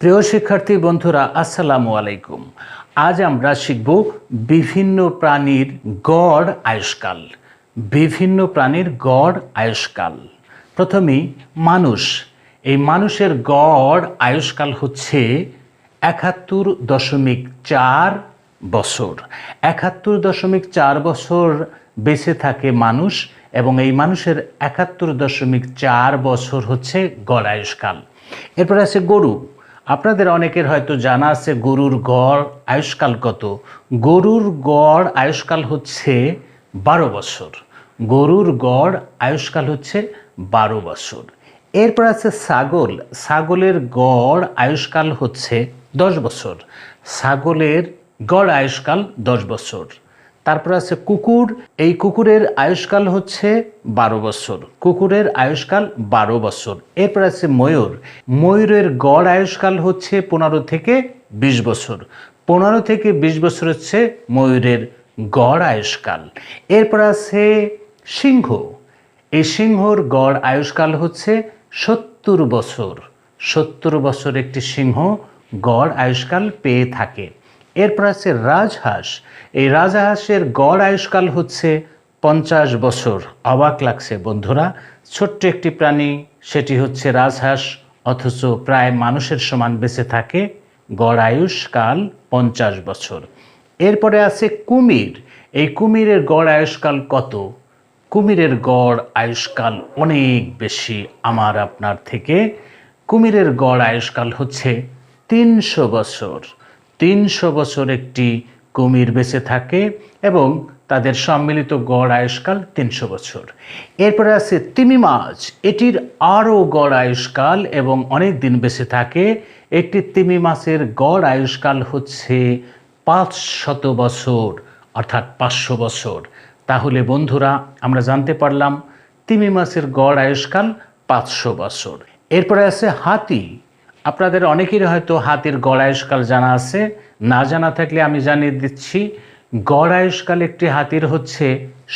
প্রিয় শিক্ষার্থী বন্ধুরা, আসসালামু আলাইকুম। আজ আমরা শিখব বিভিন্ন প্রাণীর গড় আয়ুষ্কাল। বিভিন্ন প্রাণীর গড় আয়ুষ্কাল। প্রথমেই মানুষ। এই মানুষের গড় আয়ুষ্কাল হচ্ছে একাত্তর দশমিক চার বছর। একাত্তর দশমিক চার বছর বেঁচে থাকে মানুষ এবং এই মানুষের একাত্তর দশমিক চার বছর হচ্ছে গড় আয়ুষ্কাল। এরপরে আছে গরু। আপনাদের অনেকের হয়তো জানা আছে গরুর গড় আয়ুষ্কাল কত? গরুর গড় আয়ুষ্কাল হচ্ছে বারো বছর। গরুর গড় আয়ুষ্কাল হচ্ছে বারো বছর। এরপর আছে ছাগল। ছাগলের গড় আয়ুষ্কাল হচ্ছে দশ বছর। ছাগলের গড় আয়ুষ্কাল দশ বছর। তারপর আছে কুকুর। এই কুকুরের আয়ুষ্কাল হচ্ছে বারো বছর। কুকুরের আয়ুষ্কাল বারো বছর। এরপর আছে ময়ূর। ময়ূরের গড় আয়ুষ্কাল হচ্ছে পনেরো থেকে বিশ বছর। পনেরো থেকে বিশ বছর হচ্ছে ময়ূরের গড় আয়ুষ্কাল। এরপর আছে সিংহ। এই সিংহর গড় আয়ুষ্কাল হচ্ছে সত্তর বছর। সত্তর বছর একটি সিংহ গড় আয়ুষ্কাল পেয়ে থাকে। এরপর আছে রাজহাঁস। এই রাজহাঁসের গড় আয়ুষ্কাল হচ্ছে পঞ্চাশ বছর। অবাক লাগছে বন্ধুরা, ছোট্ট একটি প্রাণী, সেটি হচ্ছে রাজহাঁস, অথচ প্রায় মানুষের সমান বেঁচে থাকে। গড় আয়ুষ্কাল পঞ্চাশ বছর। এরপরে আছে কুমির। এই কুমিরের গড় আয়ুষ্কাল কত? কুমিরের গড় আয়ুষ্কাল অনেক বেশি আমার আপনার থেকে। কুমিরের গড় আয়ুষ্কাল হচ্ছে তিনশো বছর। তিনশো বছর একটি কুমির বেঁচে থাকে এবং তাদের সম্মিলিত গড় আয়ুষ্কাল তিনশো বছর। এরপরে আছে তিমি মাছ। এটির আরও গড় আয়ুষ্কাল এবং অনেক দিন বেঁচে থাকে। একটি তিমি মাছের গড় আয়ুষ্কাল হচ্ছে পাঁচ শত বছর, অর্থাৎ পাঁচশো বছর। তাহলে বন্ধুরা, আমরা জানতে পারলাম তিমি মাছের গড় আয়ুষ্কাল পাঁচশো বছর। এরপরে আছে হাতি। আপনাদের অনেকের হয়তো হাতির গড় আয়ুষ্কাল জানা আছে। না জানা থাকলে আমি জানিয়ে দিচ্ছি গড় আয়ুষ্কাল একটি হাতির হচ্ছে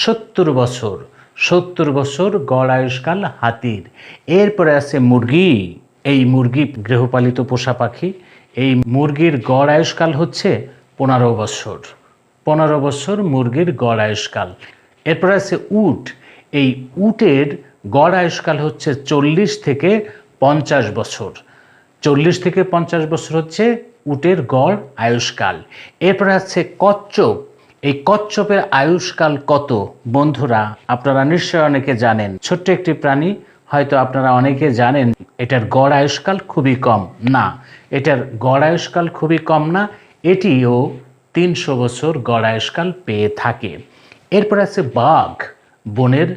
সত্তর বছর। সত্তর বছর গড় আয়ুষ্কাল হাতির। এরপরে আছে মুরগি। এই মুরগি গৃহপালিত পোষা পাখি। এই মুরগির গড় আয়ুষ্কাল হচ্ছে পনেরো বছর। পনেরো বছর মুরগির গড় আয়ুষ্কাল এরপর আছে উট। এই উটের গড় আয়ুষ্কাল হচ্ছে চল্লিশ থেকে পঞ্চাশ বছর। চল্লিশ থেকে পঞ্চাশ বছর হচ্ছে উটের গড় আয়ুষ্কাল। এরপর আছে কচ্ছপ। এই কচ্ছপের আয়ুষ্কাল কত? বন্ধুরা, আপনারা নিশ্চয় অনেকে জানেন। ছোট্ট একটি প্রাণী, হয়তো আপনারা অনেকে জানেন, এটার গড় আয়ুষ্কাল খুবই কম। না, এটার গড় আয়ুষ্কাল খুবই কম না, এটিও তিনশো বছর গড় আয়ুষ্কাল পেয়ে থাকে। এরপর আছে বাঘ, বনের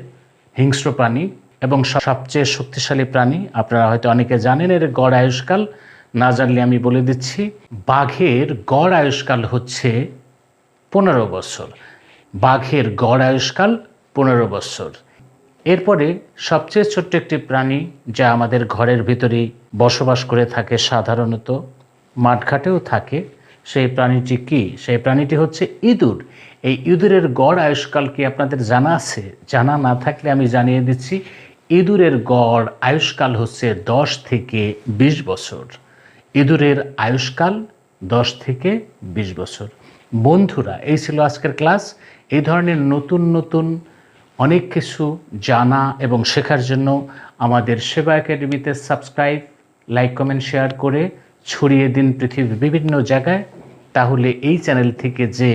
হিংস্র প্রাণী। এবং সবচেয়ে শক্তিশালী প্রাণী, আপনারা হয়তো অনেকে জানেন এর গড় আয়ুষ্কাল। না জানলে আমি বলে দিচ্ছি, বাঘের গড় আয়ুষ্কাল হচ্ছে পনেরো বছর। বাঘের গড় আয়ুষ্কাল পনেরো বছর। এরপরে সবচেয়ে ছোট্ট একটি প্রাণী যা আমাদের ঘরের ভিতরেই বসবাস করে থাকে সাধারণত, মাঠঘাটেও থাকে, সেই প্রাণীটি কি? সেই প্রাণীটি হচ্ছে ইঁদুর। এই ইঁদুরের গড় আয়ুষ্কাল কি আপনাদের জানা আছে? জানা না থাকলে আমি জানিয়ে দিচ্ছি ইঁদুরের গড় আয়ুষ্কাল হচ্ছে দশ থেকে বিশ বছর। ইঁদুরের আয়ুষ্কাল দশ থেকে বিশ বছর। বন্ধুরা, এই ছিল আজকের ক্লাস। এই ধরনের নতুন নতুন অনেক কিছু জানা এবং শেখার জন্য আমাদের সেবা একাডেমিতে সাবস্ক্রাইব, লাইক, কমেন্ট, শেয়ার করে ছড়িয়ে দিন পৃথিবীর বিভিন্ন জায়গায়। তাহলে এই চ্যানেল থেকে যে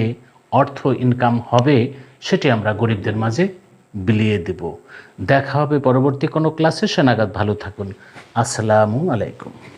অর্থ ইনকাম হবে, সেটি আমরা গরিবদের মাঝে বিলিয়ে দেব। দেখা হবে পরবর্তী কোনো ক্লাসে। সেনাগাদ ভালো থাকুন। আসসালামু আলাইকুম।